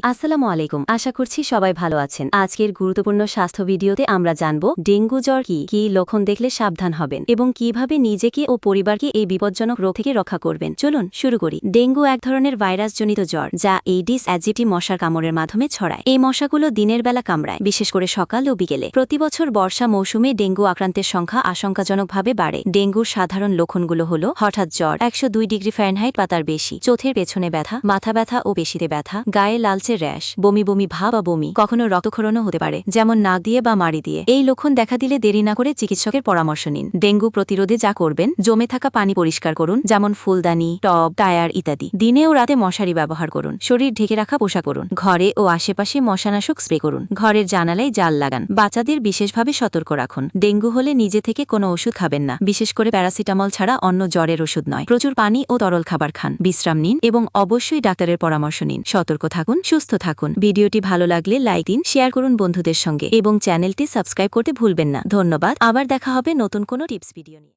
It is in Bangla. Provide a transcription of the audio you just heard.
আসসালামু আলাইকুম। আশা করছি সবাই ভালো আছেন। আজকের গুরুত্বপূর্ণ স্বাস্থ্য ভিডিওতে আমরা জানব ডেঙ্গু জ্বর কি কি লক্ষণ দেখলে সাবধান হবেন এবং কীভাবে নিজেকে ও পরিবারকে এই বিপজ্জনক রোগ থেকে রক্ষা করবেন। চলুন শুরু করি। ডেঙ্গু এক ধরনের ভাইরাসজনিত জ্বর যা এইডিস, অ্যাজিটি, মশার কামড়ের মাধ্যমে ছড়ায়। এই মশাগুলো দিনের বেলা কামড়ায়, বিশেষ করে সকাল ও বিকেলে। প্রতি বছর বর্ষা মৌসুমে ডেঙ্গু আক্রান্তের সংখ্যা আশঙ্কাজনকভাবে বাড়ে। ডেঙ্গুর সাধারণ লক্ষণগুলো হল হঠাৎ জ্বর, একশো দুই ডিগ্রি ফ্যারেনহাইট বা তার বেশি, চোখের পেছনে ব্যথা, মাথা ব্যথা ও পেশিতে ব্যথা, গায়ে লালচে র্যাশ, বমি বমি ভাব বা বমি, কখনো রক্তক্ষরণও হতে পারে, যেমন নাক দিয়ে বা মাড়ি দিয়ে। এই লক্ষণ দেখা দিলে দেরি না করে চিকিৎসকের পরামর্শ নিন। ডেঙ্গু প্রতিরোধে যা করবেন, জমে থাকা পানি পরিষ্কার করুন, যেমন ফুলদানি, টব, টায়ার ইত্যাদি। দিনে ও রাতে মশারি ব্যবহার করুন, শরীর ঢেকে রাখা পোশাক করুন ঘরে ও আশেপাশে মশানাশক স্প্রে করুন, ঘরের জানালায় জাল লাগান। বাচ্চাদের বিশেষভাবে সতর্ক রাখুন। ডেঙ্গু হলে নিজে থেকে কোনো ওষুধ খাবেন না, বিশেষ করে প্যারাসিটামল ছাড়া অন্য জ্বরের ওষুধ নয়। প্রচুর পানি ও তরল খাবার খান, বিশ্রাম নিন এবং অবশ্যই ডাক্তারের পরামর্শ নিন। সতর্ক থাকুন সুস্থ থাকুন। ভিডিওটি ভালো লাগলে লাইক দিন, শেয়ার করুন বন্ধুদের সঙ্গে এবং চ্যানেলটি সাবস্ক্রাইব করতে ভুলবেন না। ধন্যবাদ। আবার দেখা হবে নতুন কোনো টিপস ভিডিও নিয়ে।